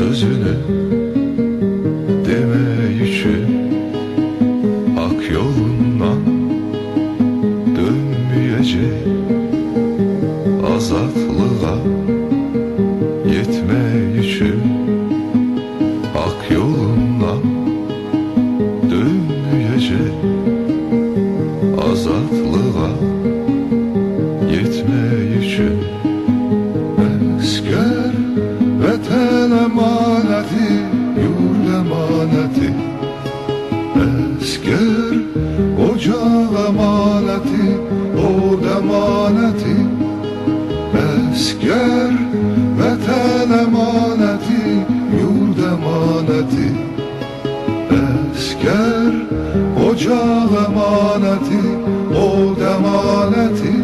Son sözünü Esker vatan emaneti Yurt emaneti. Esker ocak emaneti Od emaneti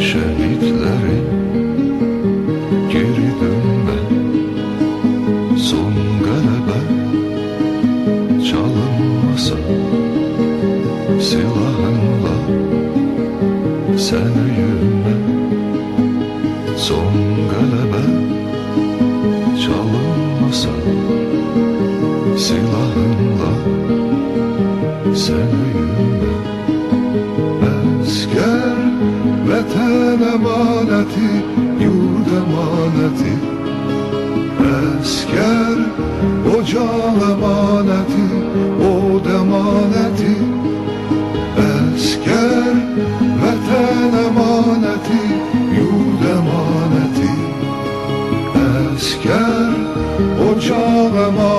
Şehitlerin geri dönme. Son galebe çalınmasa Silahınla sen yürüme. Son emaneti Yurt emaneti. Esker ocak emaneti Od emaneti. Esker vatan emaneti Yurt emaneti. Esker ocak emaneti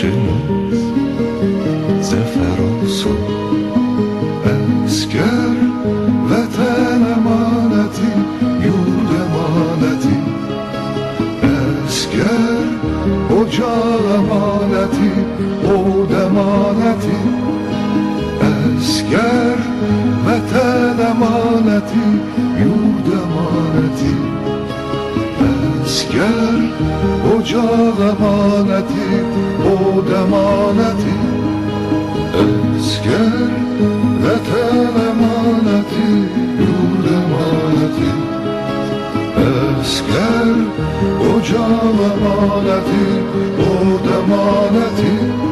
Savaşımız zafer olsun Esker vatan emaneti Yurt emaneti Esker ocak emaneti Od emaneti Esker vatan emaneti Yurt emaneti Esker ocak emaneti Od emaneti Esker vatan emaneti Yurt emaneti Esker ocak emaneti Od emaneti